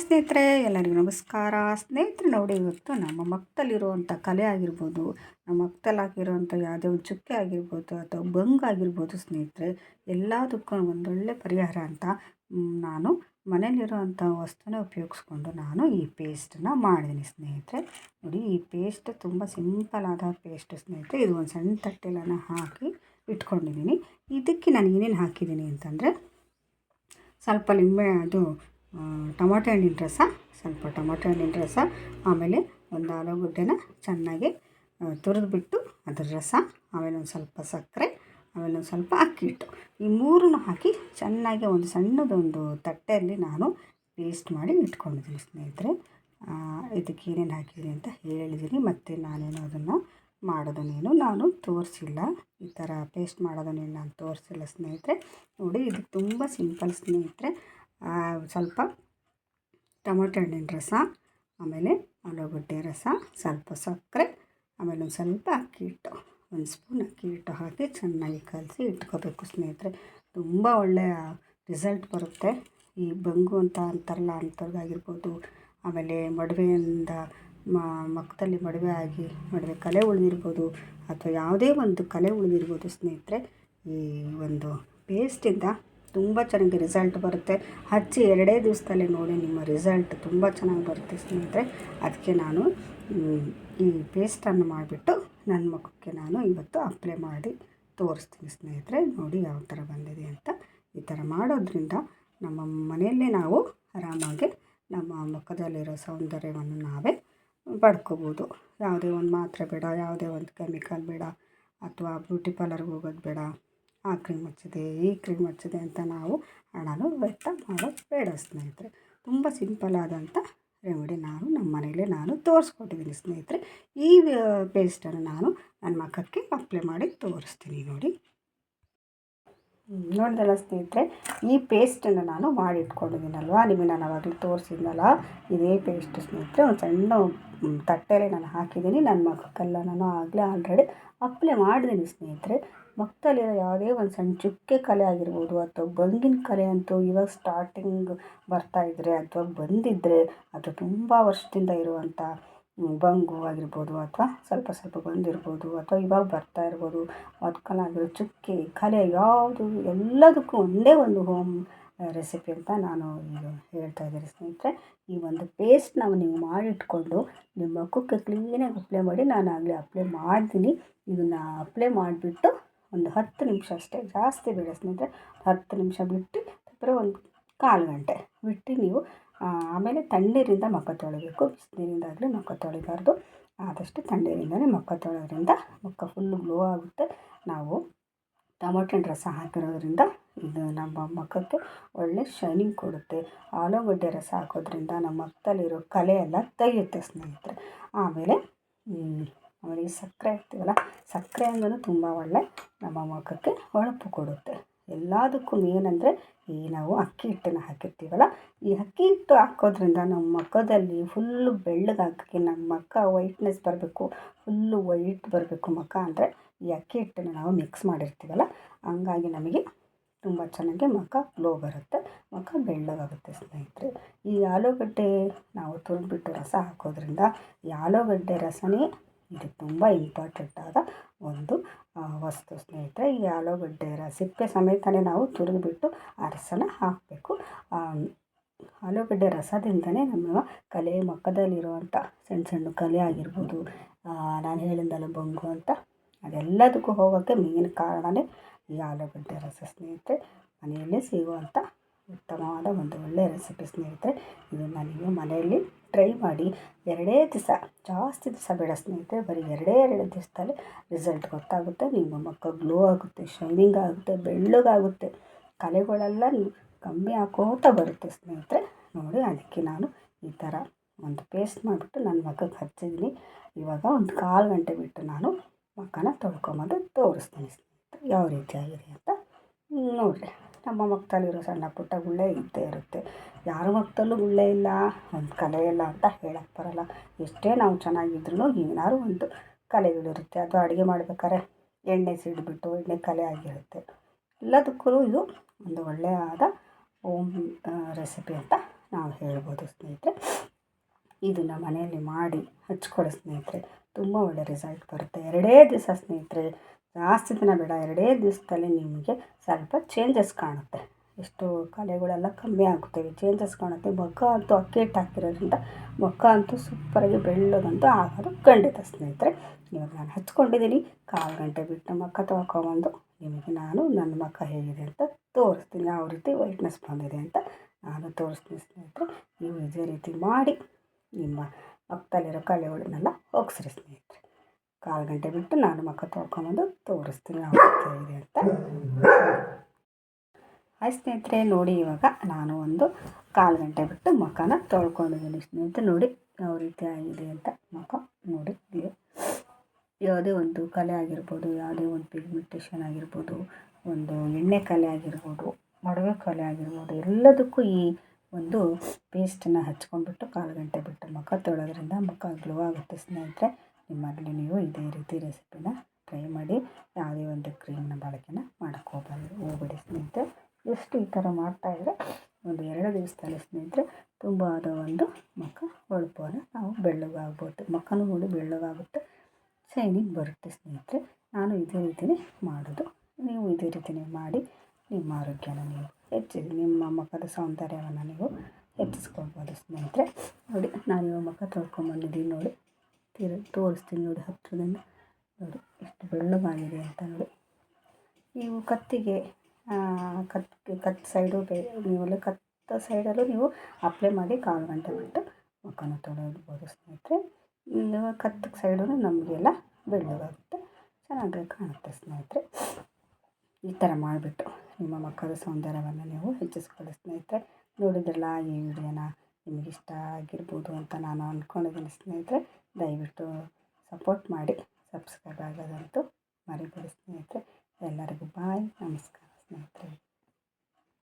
ಸ್ನೇಹಿತರೆ, ಎಲ್ಲರಿಗೂ ನಮಸ್ಕಾರ. ಸ್ನೇಹಿತರೆ, ನೋಡಿ, ಇವತ್ತು ನಮ್ಮ ಮಕ್ಕದಲ್ಲಿರುವಂಥ ಕಲೆ ಆಗಿರ್ಬೋದು, ನಮ್ಮ ಮಕ್ಕದಲ್ಲಾಗಿರುವಂಥ ಯಾವುದೇ ಒಂದು ಚುಕ್ಕೆ ಆಗಿರ್ಬೋದು ಅಥವಾ ಬಂಗ್ ಆಗಿರ್ಬೋದು ಸ್ನೇಹಿತರೆ, ಎಲ್ಲದಕ್ಕೂ ಒಂದೊಳ್ಳೆ ಪರಿಹಾರ ಅಂತ ನಾನು ಮನೇಲಿರುವಂಥ ವಸ್ತುನ ಉಪಯೋಗಿಸ್ಕೊಂಡು ನಾನು ಈ ಪೇಸ್ಟನ್ನ ಮಾಡಿದ್ದೀನಿ ಸ್ನೇಹಿತರೆ. ನೋಡಿ, ಈ ಪೇಸ್ಟ್ ತುಂಬ ಸಿಂಪಲ್ ಆದ ಪೇಸ್ಟ್ ಸ್ನೇಹಿತರೆ. ಇದು ಒಂದು ಸಣ್ಣ ತಟ್ಟೆಲನ್ನು ಹಾಕಿ ಇಟ್ಕೊಂಡಿದ್ದೀನಿ. ಇದಕ್ಕೆ ನಾನು ಏನೇನು ಹಾಕಿದ್ದೀನಿ ಅಂತಂದರೆ, ಸ್ವಲ್ಪ ಲಿಂಬೆ, ಅದು ಟೊಮೊಟೊ ಹಣ್ಣಿನ ರಸ ಸ್ವಲ್ಪ ಟೊಮಾಟೊ ಹಣ್ಣಿನ ರಸ ಆಮೇಲೆ ಒಂದು ಆಲೂಗಡ್ಡೆನ ಚೆನ್ನಾಗಿ ತುರಿದ್ಬಿಟ್ಟು ಅದರ ರಸ ಆಮೇಲೆ ಒಂದು ಸ್ವಲ್ಪ ಸಕ್ಕರೆ, ಆಮೇಲೆ ಒಂದು ಸ್ವಲ್ಪ ಅಕ್ಕಿ ಹಿಟ್ಟು. ಈ ಮೂರನ್ನು ಹಾಕಿ ಚೆನ್ನಾಗಿ ಒಂದು ಸಣ್ಣದೊಂದು ತಟ್ಟೆಯಲ್ಲಿ ನಾನು ಪೇಸ್ಟ್ ಮಾಡಿ ಇಟ್ಕೊಂಡಿದ್ದೀನಿ ಸ್ನೇಹಿತರೆ. ಇದಕ್ಕೆ ಏನೇನು ಹಾಕಿದ್ದೀನಿ ಅಂತ ಹೇಳಿದ್ದೀನಿ. ಮತ್ತು ನಾನೇನು ಅದನ್ನು ಮಾಡೋದನ್ನೇನು ನಾನು ತೋರಿಸಿಲ್ಲ. ಈ ಥರ ಪೇಸ್ಟ್ ಮಾಡೋದನ್ನೇನು ನಾನು ತೋರಿಸಿಲ್ಲ ಸ್ನೇಹಿತರೆ. ನೋಡಿ, ಇದು ತುಂಬ ಸಿಂಪಲ್ ಸ್ನೇಹಿತರೆ. ಸ್ವಲ್ಪ ಟೊಮೊಟೊ ಹಣ್ಣಿನ ರಸ, ಆಮೇಲೆ ಆಲೂಗಡ್ಡೆ ರಸ, ಸ್ವಲ್ಪ ಸಕ್ಕರೆ, ಆಮೇಲೆ ಒಂದು ಸ್ವಲ್ಪ ಅಕ್ಕಿ ಹಿಟ್ಟು, ಒಂದು ಸ್ಪೂನ್ ಅಕ್ಕಿ ಹಿಟ್ಟು ಹಾಕಿ ಚೆನ್ನಾಗಿ ಕಲಸಿ ಇಟ್ಕೋಬೇಕು ಸ್ನೇಹಿತರೆ. ತುಂಬ ಒಳ್ಳೆಯ ರಿಸಲ್ಟ್ ಬರುತ್ತೆ. ಈ ಬಂಗು ಅಂತ ಅಂತಾರಲ್ಲ ಅಂಥವ್ರಿಗಾಗಿರ್ಬೋದು ಆಮೇಲೆ ಮಡುವೆಯಿಂದ ಮಕ್ಕದಲ್ಲಿ ಮಡವೆ ಆಗಿ, ಮಡವೆ ಕಲೆ ಉಳಿದಿರ್ಬೋದು, ಅಥವಾ ಯಾವುದೇ ಒಂದು ಕಲೆ ಉಳಿದಿರ್ಬೋದು ಸ್ನೇಹಿತರೆ, ಈ ಒಂದು ಪೇಸ್ಟಿಂದ ತುಂಬ ಚೆನ್ನಾಗಿ ರಿಸಲ್ಟ್ ಬರುತ್ತೆ. ಹಚ್ಚಿ ಎರಡೇ ದಿವಸದಲ್ಲಿ ನೋಡಿ ನಿಮ್ಮ ರಿಸಲ್ಟ್ ತುಂಬ ಚೆನ್ನಾಗಿ ಬರುತ್ತೆ ಸ್ನೇಹಿತರೆ. ಅದಕ್ಕೆ ನಾನು ಈ ಪೇಸ್ಟನ್ನು ಮಾಡಿಬಿಟ್ಟು ನನ್ನ ಮುಖಕ್ಕೆ ನಾನು ಇವತ್ತು ಅಪ್ಲೈ ಮಾಡಿ ತೋರಿಸ್ತೀನಿ ಸ್ನೇಹಿತರೆ. ನೋಡಿ ಯಾವ ಥರ ಬಂದಿದೆ ಅಂತ. ಈ ಥರ ಮಾಡೋದ್ರಿಂದ ನಮ್ಮ ಮನೆಯಲ್ಲೇ ನಾವು ಆರಾಮಾಗಿ ನಮ್ಮ ಮುಖದಲ್ಲಿರೋ ಸೌಂದರ್ಯವನ್ನು ನಾವೇ ಪಡ್ಕೋಬೋದು. ಯಾವುದೇ ಒಂದು ಮಾತ್ರೆ ಬೇಡ, ಯಾವುದೇ ಒಂದು ಕೆಮಿಕಲ್ ಬೇಡ, ಅಥವಾ ಬ್ಯೂಟಿ ಪಾರ್ಲರ್ಗೆ ಹೋಗೋದು ಬೇಡ ಆ ಕ್ರೀಮ್ ಹಚ್ಚಿದೆ ಈ ಕ್ರೀಮ್ ಹಚ್ಚಿದೆ ಅಂತ ನಾವು ಹಣನೂ ವ್ಯರ್ಥ ಮಾಡೋದು ಬೇಡ ಸ್ನೇಹಿತರೆ. ತುಂಬ ಸಿಂಪಲ್ ಆದಂಥ ರೆಮಿಡಿ ನಾನು ನಮ್ಮ ಮನೆಯಲ್ಲೇ ನಾನು ತೋರಿಸ್ಕೊಟ್ಟಿದ್ದೀನಿ ಸ್ನೇಹಿತರೆ. ಈ ಪೇಸ್ಟನ್ನು ನಾನು ನನ್ನ ಮುಖಕ್ಕೆ ಅಪ್ಲೈ ಮಾಡಿ ತೋರಿಸ್ತೀನಿ ನೋಡಿ. ನೋಡಿದಲ್ಲ ಸ್ನೇಹಿತರೆ, ಈ ಪೇಸ್ಟನ್ನು ನಾನು ಮಾಡಿ ಇಟ್ಕೊಂಡಿದ್ದೀನಲ್ವ ನಿಮಗೆ ನಾನು ಅವಾಗಲೇ ತೋರಿಸಿದ್ನಲ್ಲ, ಇದೇ ಪೇಸ್ಟ್ ಸ್ನೇಹಿತರೆ, ಒಂದು ಸಣ್ಣ ತಟ್ಟೆಲೆ ನಾನು ಹಾಕಿದ್ದೀನಿ. ನನ್ನ ಮುಖಕ್ಕೆಲ್ಲ ನಾನು ಆಗಲೇ ಆಲ್ರೆಡಿ ಅಪ್ಲೈ ಮಾಡಿದ್ದೀನಿ ಸ್ನೇಹಿತರೆ. ಮುಖದಲ್ಲಿರೋ ಯಾವುದೇ ಒಂದು ಸಣ್ಣ ಚುಕ್ಕೆ ಕಲೆ ಆಗಿರ್ಬೋದು ಅಥವಾ ಬಂಗಿನ ಕಲೆ ಅಂತೂ ಇವಾಗ ಸ್ಟಾರ್ಟಿಂಗ್ ಬರ್ತಾ ಇದ್ದರೆ ಅಥವಾ ಬಂದಿದ್ದರೆ ಅದು ತುಂಬ ವರ್ಷದಿಂದ ಇರುವಂಥ ಬಂಗು ಆಗಿರ್ಬೋದು ಅಥವಾ ಸ್ವಲ್ಪ ಸ್ವಲ್ಪ ಬಂದಿರ್ಬೋದು ಅಥವಾ ಇವಾಗ ಬರ್ತಾ ಇರ್ಬೋದು. ಅದಕ್ಕಲ್ಲಾಗಿರೋ ಚುಕ್ಕೆ ಕಲೆ ಯಾವುದು ಎಲ್ಲದಕ್ಕೂ ಒಂದೇ ಒಂದು ಹೋಮ್ ರೆಸಿಪಿ ಅಂತ ನಾನು ಈಗ ಹೇಳ್ತಾ ಇದ್ದೀನಿ ಸ್ನೇಹಿತರೆ. ಈ ಒಂದು ಪೇಸ್ಟ್ ನಾವು ನೀವು ಮಾಡಿಟ್ಕೊಂಡು ನಿಮ್ಮ ಮುಖಕ್ಕೆ ಕ್ಲೀನಾಗಿ ಅಪ್ಲೈ ಮಾಡಿ ನಾನು ಆಗಲೇ ಅಪ್ಲೈ ಮಾಡ್ತೀನಿ. ಇದನ್ನು ಅಪ್ಲೈ ಮಾಡಿಬಿಟ್ಟು ಒಂದು ಹತ್ತು ನಿಮಿಷ ಅಷ್ಟೇ, ಜಾಸ್ತಿ ಬೇಡ ಸ್ನೇಹಿತರೆ. ಹತ್ತು ನಿಮಿಷ ಬಿಟ್ಟು ಬರೋ ಒಂದು ಕಾಲು ಗಂಟೆ ಬಿಟ್ಟು ನೀವು ಆಮೇಲೆ ತಣ್ಣೀರಿಂದ ಮುಖ ತೊಳಿಬೇಕು. ಬಿಸಿನೀರಿಂದಾಗಲೇ ಮುಖ ತೊಳಿಬಾರ್ದು. ಆದಷ್ಟು ತಣ್ಣೀರಿಂದಲೇ ಮುಖ ತೊಳೆಯೋದ್ರಿಂದ ಮುಖ ಫುಲ್ಲು ಗ್ಲೋ ಆಗುತ್ತೆ. ನಾವು ಟೊಮೊಟೊ ರಸ ಹಾಕಿರೋದ್ರಿಂದ ಇದು ನಮ್ಮ ಮುಖಕ್ಕೆ ಒಳ್ಳೆ ಶೈನಿಂಗ್ ಕೊಡುತ್ತೆ. ಆಲೂಗಡ್ಡೆ ರಸ ಹಾಕೋದ್ರಿಂದ ನಮ್ಮ ಮುಖದಲ್ಲಿರೋ ಕಲೆ ಎಲ್ಲ ತೆಗೆಯುತ್ತೆ ಸ್ನೇಹಿತರೆ. ಆಮೇಲೆ ಈ ಸಕ್ಕರೆ ಇರ್ತೀವಲ್ಲ, ಸಕ್ಕರೆ ಅಂದ್ರೂ ತುಂಬ ಒಳ್ಳೆ ನಮ್ಮ ಮುಖಕ್ಕೆ ಹೊಳಪು ಕೊಡುತ್ತೆ. ಎಲ್ಲದಕ್ಕೂ ಏನಂದರೆ ಈ ನಾವು ಅಕ್ಕಿ ಹಿಟ್ಟನ್ನು ಹಾಕಿರ್ತೀವಲ್ಲ, ಈ ಅಕ್ಕಿ ಹಿಟ್ಟು ಹಾಕೋದ್ರಿಂದ ನಮ್ಮ ಮುಖದಲ್ಲಿ ಫುಲ್ಲು ಬೆಳ್ಳಗಾಕಿ ನಮ್ಮ ಮುಖ ವೈಟ್ನೆಸ್ ಬರಬೇಕು ಫುಲ್ಲು ವೈಟ್ ಬರಬೇಕು ಮುಖ ಅಂದರೆ ಈ ಅಕ್ಕಿ ಹಿಟ್ಟನ್ನು ನಾವು ಮಿಕ್ಸ್ ಮಾಡಿರ್ತೀವಲ್ಲ, ಹಂಗಾಗಿ ನಮಗೆ ತುಂಬ ಚೆನ್ನಾಗಿ ಮುಖ ಗ್ಲೋ ಬರುತ್ತೆ, ಮುಖ ಬೆಳ್ಳಗಾಗುತ್ತೆ ಸ್ನೇಹಿತರೆ. ಈ ಆಲೂಗಡ್ಡೆ ನಾವು ತುರಿದ್ಬಿಟ್ಟು ರಸ ಹಾಕೋದ್ರಿಂದ ಈ ಆಲೂಗಡ್ಡೆ ರಸನೇ ಇದು ತುಂಬ ಇಂಪಾರ್ಟೆಂಟ್ ಆದ ಒಂದು ವಸ್ತು. ಸ್ನೇಹಿತರೆ, ಈ ಆಲೂಗಡ್ಡೆ ಸಿಪ್ಪೆ ಸಮೇತನೇ ನಾವು ತುರಿದುಬಿಟ್ಟು ಆ ರಸನ ಹಾಕಬೇಕು ಆಲೂಗಡ್ಡೆ ರಸದಿಂದನೇ ನಮ್ಮ ಕಲೆ ಮುಖದಲ್ಲಿರುವಂಥ ಸಣ್ಣ ಸಣ್ಣ ಕಲೆ ಆಗಿರ್ಬೋದು ನಾನು ಹೇಳಿದ್ದಲ್ಲ ಬಂಗು ಅಂತ, ಅದೆಲ್ಲದಕ್ಕೂ ಹೋಗೋಕ್ಕೆ ಮೇನ್ ಕಾರಣನೇ ಈ ಆಲೂಗಡ್ಡೆ ರಸ. ಸ್ನೇಹಿತರೆ, ಮನೆಯಲ್ಲೇ ಸಿಗುವಂಥ ಉತ್ತಮವಾದ ಒಂದು ಒಳ್ಳೆಯ ರೆಸಿಪಿ ಸ್ನೇಹಿತರೆ, ಇದನ್ನು ನೀವು ಮನೆಯಲ್ಲಿ ಟ್ರೈ ಮಾಡಿ, ಎರಡೇ ದಿವಸ, ಜಾಸ್ತಿ ದಿವಸ ಬೇಡ ಸ್ನೇಹಿತರೆ, ಬರೀ ಎರಡೇ ಎರಡು ದಿವಸದಲ್ಲಿ ರಿಸಲ್ಟ್ ಗೊತ್ತಾಗುತ್ತೆ, ನಿಮ್ಮ ಮುಖ ಗ್ಲೋ ಆಗುತ್ತೆ ಶೈನಿಂಗ್ ಆಗುತ್ತೆ, ಬೆಳ್ಳಗಾಗುತ್ತೆ, ಕಲೆಗಳೆಲ್ಲ ಕಮ್ಮಿ ಹಾಕೋತಾ ಬರುತ್ತೆ ಸ್ನೇಹಿತರೆ. ನೋಡಿ, ಅದಕ್ಕೆ ನಾನು ಈ ಥರ ಒಂದು ಪೇಸ್ಟ್ ಮಾಡಿಬಿಟ್ಟು ನನ್ನ ಮುಖಕ್ಕೆ ಹಚ್ಚಿದ್ದೀನಿ. ಇವಾಗ ಒಂದು ಕಾಲು ಗಂಟೆ ಬಿಟ್ಟು ನಾನು ಮಕ್ಕನ ತೊಳ್ಕೊಂಬಂದು ತೋರಿಸ್ತೀನಿ ಸ್ನೇಹಿತರೆ, ಯಾವ ರೀತಿ ಆಗಿದೆ ಅಂತ ನೋಡಿರಿ. ನಮ್ಮ ಮಕ್ಕಳಲ್ಲಿರೋ ಸಣ್ಣ ಪುಟ್ಟ ಗುಳ್ಳೆ ಇದ್ದೇ ಇರುತ್ತೆ. ಯಾರ ಮಕ್ಕದಲ್ಲೂ ಗುಳ್ಳೆ ಇಲ್ಲ, ಒಂದು ಕಲೆ ಇಲ್ಲ ಅಂತ ಹೇಳಕ್ಕೆ ಬರಲ್ಲ. ಎಷ್ಟೇ ನಾವು ಚೆನ್ನಾಗಿದ್ರೂ ಏನಾದ್ರು ಒಂದು ಕಲೆಗಳಿರುತ್ತೆ ಅದು ಅಡುಗೆ ಮಾಡ್ಬೇಕಾದ್ರೆ ಎಣ್ಣೆ ಸಿಡಿಬಿಟ್ಟು ಎಣ್ಣೆ ಕಲೆ ಆಗಿರುತ್ತೆ. ಎಲ್ಲದಕ್ಕೂ ಇದು ಒಂದು ಒಳ್ಳೆಯದ ಓಮ್ ರೆಸಿಪಿ ಅಂತ ನಾವು ಹೇಳ್ಬೋದು ಸ್ನೇಹಿತರೆ. ಇದನ್ನು ಮನೆಯಲ್ಲಿ ಮಾಡಿ ಹಚ್ಕೊಳ್ಳಿ ಸ್ನೇಹಿತರೆ. ತುಂಬ ಒಳ್ಳೆ ರಿಸಲ್ಟ್ ಬರುತ್ತೆ. ಎರಡೇ ದಿವಸ ಸ್ನೇಹಿತರೆ ಜಾಸ್ತಿ ದಿನ ಬೇಡ, ಎರಡೇ ದಿವಸದಲ್ಲಿ ನಿಮಗೆ ಸ್ವಲ್ಪ ಚೇಂಜಸ್ ಕಾಣುತ್ತೆ. ಎಷ್ಟು ಕಲೆಗಳೆಲ್ಲ ಕಮ್ಮಿ ಆಗುತ್ತವೆ ಚೇಂಜಸ್ ಕಾಣುತ್ತೆ. ಮುಖ ಅಂತೂ ಅಕ್ಕಿ ಹಿಟ್ಟು ಹಾಕಿರೋದ್ರಿಂದ ಮುಖ ಅಂತೂ ಸೂಪರಾಗಿ ಬೆಳ್ಳಗಂತೂ ಆಗೋದು ಖಂಡಿತ ಸ್ನೇಹಿತರೆ. ಇವಾಗ ನಾನು ಹಚ್ಕೊಂಡಿದ್ದೀನಿ, ಕಾಲು ಗಂಟೆ ಬಿಟ್ಟು ಮಕ್ಕ ತೊಳ್ಕೊಬಂದು ನಿಮಗೆ ನಾನು ನನ್ನ ಮಕ್ಕ ಹೇಗಿದೆ ಅಂತ ತೋರಿಸ್ತೀನಿ, ಯಾವ ರೀತಿ ವೈಟ್ನೆಸ್ ಬಂದಿದೆ ಅಂತ ನಾನು ತೋರಿಸ್ತೀನಿ ಸ್ನೇಹಿತರೆ. ನೀವು ಇದೇ ರೀತಿ ಮಾಡಿ ನಿಮ್ಮ ಮಕ್ಕದಲ್ಲಿರೋ ಕಲೆಗಳನ್ನೆಲ್ಲ ಹೋಗಿಸ್ರಿ ಸ್ನೇಹಿತರೆ. ಕಾಲು ಗಂಟೆ ಬಿಟ್ಟು ನಾನು ಮಕ್ಕ ತೊಳ್ಕೊಂಬಂದು ತೋರಿಸ್ತೀನಿ ಇದೆ ಅಂತ. ಹಾಯ್ ಸ್ನೇಹಿತರೆ, ನೋಡಿ ಇವಾಗ ನಾನು ಒಂದು ಕಾಲು ಗಂಟೆ ಬಿಟ್ಟು ಮಕ್ಕನ ತೊಳ್ಕೊಂಡಿದ್ದೀನಿ. ಸ್ನೇಹಿತರೆ, ನೋಡಿ ಯಾವ ರೀತಿ ಆಗಿದೆ ಅಂತ ಮಕ್ಕ ನೋಡಿ ಯಾವುದೇ ಒಂದು ಕಲೆ ಆಗಿರ್ಬೋದು, ಯಾವುದೇ ಒಂದು ಪಿಗ್ಮೆಂಟೇಷನ್ ಆಗಿರ್ಬೋದು, ಒಂದು ಎಣ್ಣೆ ಕಲೆ ಆಗಿರ್ಬೋದು ಮಡುವೆ ಕಲೆ ಆಗಿರ್ಬೋದು, ಎಲ್ಲದಕ್ಕೂ ಈ ಒಂದು ಪೇಸ್ಟನ್ನು ಹಚ್ಕೊಂಡ್ಬಿಟ್ಟು ಕಾಲು ಗಂಟೆ ಬಿಟ್ಟು ಮುಖ ತೊಳೋದ್ರಿಂದ ಮುಖ ಗ್ಲೋ ಆಗುತ್ತೆ ಸ್ನೇಹಿತರೆ. ನಿಮ್ಮಲ್ಲಿ ನೀವು ಇದೇ ರೀತಿ ರೆಸಿಪಿನ ಟ್ರೈ ಮಾಡಿ, ಯಾವುದೇ ಒಂದು ಕ್ರೀಮ್ನ ಬಳಕೆನ ಮಾಡೋಕ್ಕೆ ಹೋಗಬಾರ್ದು. ಬಿಡಿ ಸ್ನೇಹಿತರೆ. ಎಷ್ಟು ಈ ಥರ ಮಾಡ್ತಾಯಿದ್ರೆ ಒಂದು ಎರಡು ದಿವಸದಲ್ಲಿ ಸ್ನೇಹಿತರೆ ತುಂಬ ಆದ ಒಂದು ಮುಖ ಹೊಳಪನ್ನು ನಾವು ಬೆಳ್ಳಗಾಗ್ಬೋದು. ಮುಖನೂ ನೋಡಿ ಬೆಳ್ಳಗಾಗುತ್ತೆ. ಶೈನಿಂಗ್ ಬರುತ್ತೆ ಸ್ನೇಹಿತರೆ. ನಾನು ಇದೇ ರೀತಿಯೇ ಮಾಡೋದು. ನೀವು ಇದೇ ರೀತಿಯೇ ಮಾಡಿ, ನಿಮ್ಮ ಆರೋಗ್ಯನ ನೀವು ಹೆಚ್ಚಿ, ನಿಮ್ಮ ಮುಖದ ಸೌಂದರ್ಯವನ್ನು ನೀವು ಹೆಚ್ಚಿಸ್ಕೊಳ್ಬೋದು ಸ್ನೇಹಿತರೆ. ನೋಡಿ ನಾನು ಇವಾಗ ಮುಖ ತೊಳ್ಕೊಂಬಂದಿದ್ದೀನಿ ನೋಡಿ. ತಿರು ತೋರಿಸ್ತೀನಿ ನೋಡಿ ಹತ್ತಿರದಿಂದ ನೋಡಿ, ಎಷ್ಟು ಬೆಳ್ಳಗಾಗಿದೆ ಅಂತ ನೋಡಿ. ನೀವು ಕತ್ತಿಗೆ ಕತ್ ಕತ್ತು ಸೈಡು ಬೇ ನೀವೆಲ್ಲ ಕತ್ತ ಸೈಡಲ್ಲೂ ನೀವು ಅಪ್ಲೈ ಮಾಡಿ ಕಾಲು ಗಂಟೆ ಬಿಟ್ಟು ಮುಖನ ತೊಳೆದ್ಬೋದು ಸ್ನೇಹಿತರೆ. ಕತ್ತಿಗೆ ಸೈಡು ನಮಗೆಲ್ಲ ಬೆಳ್ಳಗಾಗುತ್ತೆ. ಚೆನ್ನಾಗಿ ಕಾಣುತ್ತೆ ಸ್ನೇಹಿತರೆ. ಈ ಥರ ಮಾಡಿಬಿಟ್ಟು ನಿಮ್ಮ ಮಕ್ಕಳ ಸೌಂದರ್ಯವನ್ನು ನೀವು ಹೆಚ್ಚಿಸ್ಕೊಳ್ಳಿ ಸ್ನೇಹಿತರೆ. ನೋಡಿದ್ರಲ್ಲ ಈ ವಿಡಿಯೋನ? ನಿಮಗಿಷ್ಟ ಆಗಿರ್ಬೋದು ಅಂತ ನಾನು ಅಂದ್ಕೊಂಡಿದ್ದೀನಿ ಸ್ನೇಹಿತರೆ, ದಯವಿಟ್ಟು ಸಪೋರ್ಟ್ ಮಾಡಿ ಸಬ್ಸ್ಕ್ರೈಬ್ ಆಗೋದಂತೂ ಮರಿಬೇಡಿ ಸ್ನೇಹಿತರೆ. ಎಲ್ಲರಿಗೂ ಬಾಯ್ ನಮಸ್ಕಾರ ಸ್ನೇಹಿತರೆ.